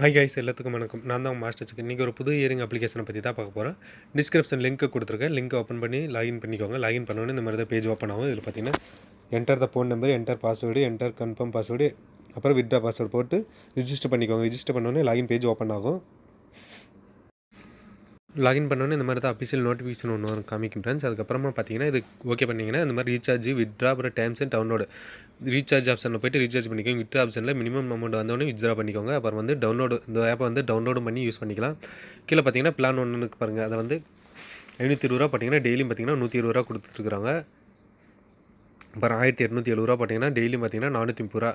Hi guys எல்லாத்துக்கும் வணக்கம். நான் தான் மாஸ்டர் சிக்கன் இன்றைக்கி ஒரு புது இயரிங் அப்ளிகேஷனை பற்றி தான் பார்க்க போகிறேன் டிஸ்கிரிப்ஷன் லிங்க்கை கொடுத்துருக்கேன். லிங்க் ஓப்பன் பண்ணி லாகின் பண்ணிக்கோங்க. லாகின் பண்ணோன்னே இந்த மாதிரி தான் பேஜ் ஓப்பன் ஆகும். இதில் பார்த்தீங்கன்னா enter the phone number enter password enter confirm password அப்புறம் வித்ரா பாஸ்வேர்டு போட்டு ரிஜிஸ்டர் பண்ணிக்கோங்க. ரிஜிஸ்டர் பண்ணோன்னே லாகின் பேஜ் ஓப்பன் ஆகும். லாகின் பண்ணோன்னே இந்த மாதிரி தான் அஃபிஷியல் நோட்டிஃபிகேஷன் ஒன்று வரும் காமிக்கும் ஃப்ரெண்ட்ஸ் அதுக்கப்புறமா பார்த்தீங்கன்னா இது ஓகே பண்ணிங்கன்னா இந்த மாதிரி ரீசார்ஜ் வித்ரா அப்புறம் டைம்ஸ் அண்ட் டவுன்லோடு ரீசார்ஜ் ஆப்ஷனில் போய்ட்டு ரீசார்ஜ் பண்ணிக்கோங்க. வித்ரா ஆப்ஷனில் மினிமம் அமௌண்ட் வந்தோடனே வித்ரா பண்ணிக்கோங்க. அப்புறம் வந்து டவுன்லோடு இந்த ஆப்பை வந்து டவுன்லோடும் பண்ணி யூஸ் பண்ணிக்கலாம். கீழே பார்த்தீங்கன்னா பிளான் ஒன்று பாருங்கள் அதை வந்து ஐநூற்றி இருபது ரூபா பார்த்தீங்கன்னா டெய்லியும் பார்த்தீங்கன்னா நூற்றி இருபது ரூபா கொடுத்துருக்குறாங்க. அப்புறம் ஆயிரத்தி எட்நூற்றி எழுபது ரூபா பார்த்தீங்கன்னா டெய்லியும் பார்த்தீங்கன்னா நானூற்றி முப்பது ரூபா.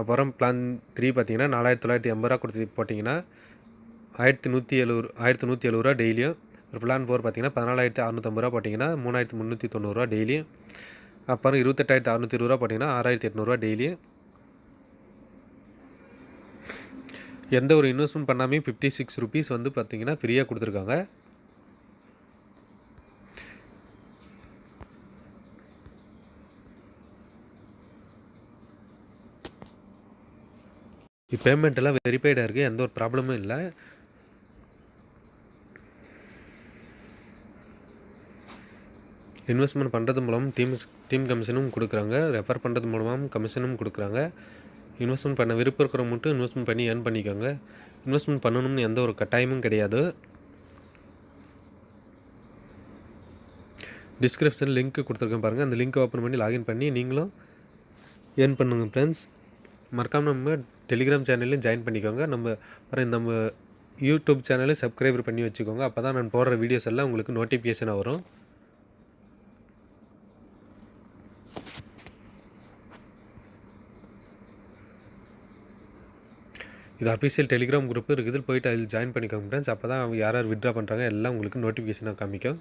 அப்புறம் பிளான் த்ரீ பார்த்தீங்கன்னா நாலாயிரத்தி தொள்ளாயிரத்தி எண்பது ரூபா கொடுத்து போட்டிங்கன்னா ஆயிரத்தி நூற்றி எழுபது ஆயிரத்தி நூற்றி எழுபது ரூபா டெய்லியும். ஒரு பிளான் போர் பார்த்தீங்கன்னா பதினாலாயிரத்தி அறநூற்றம்பது ரூபா போட்டிங்கன்னா மூணாயிரத்தி முந்நூற்றி தொண்ணூறுரூவா டெய்லியும். அப்புறம் இருபத்தெட்டாயிரத்தி அறநூற்றி இருபது ரூபா போட்டிங்கன்னா ஆறாயிரத்தி எட்நூறுரூவா டெய்லியும். எந்த ஒரு இன்வெஸ்ட்மெண்ட் பண்ணாமே ஃபிஃப்டி சிக்ஸ் ருபீஸ் வந்து பார்த்தீங்கன்னா ஃப்ரீயாக கொடுத்துருக்காங்க. பேமெண்ட் எல்லாம் வெரிஃபைடாக இருக்குது எந்த ஒரு ப்ராப்ளமும் இல்லை. இன்வெஸ்ட்மெண்ட் பண்ணுறது மூலம் டீம் டீம் கமிஷனும் கொடுக்குறாங்க. ரெஃபர் பண்ணுறது மூலமாக கமிஷனும் கொடுக்குறாங்க. இன்வெஸ்ட்மெண்ட் பண்ண விருப்பம் இருக்கிறவங்க மட்டும் இன்வெஸ்ட்மெண்ட் பண்ணி ஏர்ன் பண்ணிக்கோங்க. இன்வெஸ்ட்மெண்ட் பண்ணணும்னு எந்த ஒரு கட்டாயமும் கிடையாது. டிஸ்கிரிப்ஷன் லிங்க் கொடுத்துருக்கேன் பாருங்கள் அந்த லிங்க்கை ஓப்பன் பண்ணி லாகின் பண்ணி நீங்களும் ஏர்ன் பண்ணுங்கள் ஃப்ரெண்ட்ஸ் மறக்காமல் நம்ம டெலிகிராம் சேனல்லையும் ஜாயின் பண்ணிக்கோங்க. நம்ம அப்புறம் நம்ம யூடியூப் சேனலையும் சப்ஸ்கிரைபர் பண்ணி வச்சுக்கோங்க. அப்போ தான் நான் போடுற வீடியோஸ் எல்லாம் உங்களுக்கு நோட்டிஃபிகேஷனாக வரும். இது அஃபீஷியல் டெலிகிராம் குரூப் இருக்குது போயிட்டு அதில் ஜாயின் பண்ணிக்கோங்க ஃப்ரெண்ட்ஸ் அப்போ தான் அவங்க யார் யார் விட்ரா பண்ணுறாங்க எல்லாம் உங்களுக்கு நோட்டிஃபிகேஷனாக காமிக்கும்.